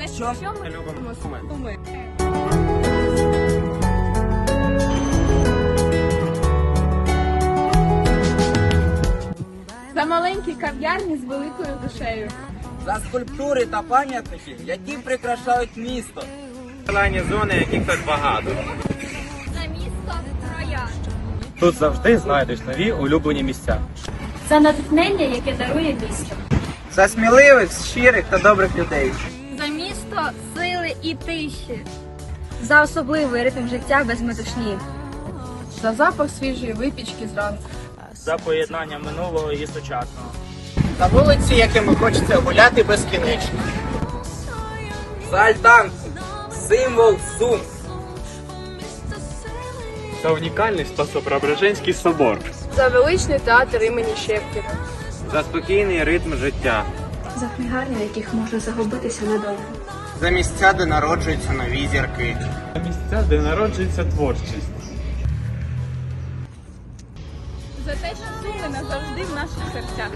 За Що? що ми Любимо Суми? За маленькі кав'ярні з великою душею. За скульптури та пам'ятники, які прикрашають місто. Зелені зони, яких тут багато. За місто Троя. Тут завжди знайдеш нові улюблені місця. За натхнення, яке дарує місто. За сміливих, щирих та добрих людей. За місто сили і тиші. За особливий ритм життя без метушні. За запах свіжої випічки зранку. За поєднання минулого і сучасного. За вулиці, якими хочеться гуляти безкінечно. За альтанку, символ Сум. Це унікальний Спасо-Преображенський собор. За величний театр імені Шевкіна. За спокійний ритм життя. За книгарні, в яких можна загубитися надовго. За місця, де народжуються нові зірки. За Місця, де народжується творчість. За те, що суми назавжди в наших серцях.